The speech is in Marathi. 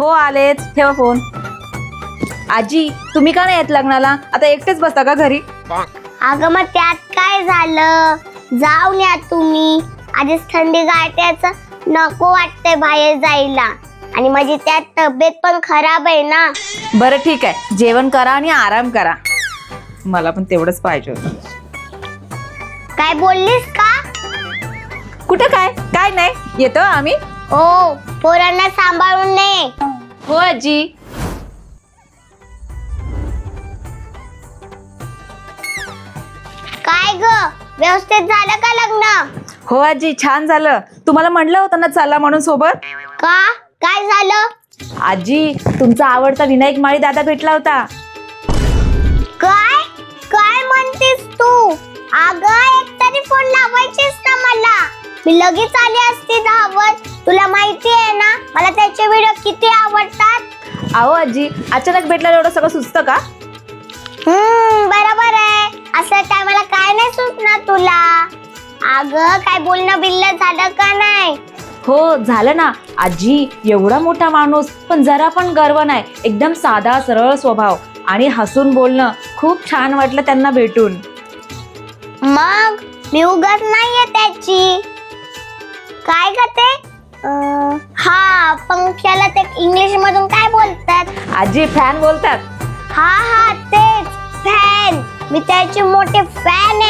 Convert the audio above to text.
हो आलेच. ठेवा फोन. आजी तुम्ही का नाही येत लग्नाला? आता एकटेच बसता का घरी? अगं मग त्यात काय झालं? जाऊन या तुम्ही. आधीच थंडी गाठ्याचं नको वाटतंय बाहेर जायला. आणि माझी त्यात तब्येत पण खराब आहे ना. बरं ठीक आहे. जेवण करा आणि आराम करा. मला पण तेवढंच पाहिजे होतं. काय बोललीस का? कुठं काय? काय नाही. येतो आम्ही. हो पोरांना सांभाळून ने. हो आजी. काय ग? व्यवस्थित झालं का लग्न? हो आजी छान झालं. तुम्हाला म्हणलं होतं ना चला म्हणून सोबत? का? काय झालं? आजी तुमचा आवडता विनायक माळी दादा भेटला होता. काय? काय म्हणतेस तू? अगं एक तरी फोन लावायचीस ना मला. मी लगेच आली असती धावत. किती आवडतात? अहो आजी अचानक भेटल्यावर एवढं सगळं सुचतं का? हम्म बरोबर आहे. असं टायमाला काय नाही सुचणार तुला? अगं काय बोलणं बिल्लं झालं का नाही? हो झालं ना. आजी एवढा मोठा माणूस पण जरा पण गर्व नाही. एकदम साधा सरळ स्वभाव. आणि हसून बोलणं खूप छान वाटलं त्यांना भेटून. मग मी उगाच नाहीये त्याची. काय का ते? अं, हा ते इंग्लिश मधून काय बोलतात? आजी फॅन बोलतात. हा हा तेच. फॅन मी त्याची मोठे फॅन आहे.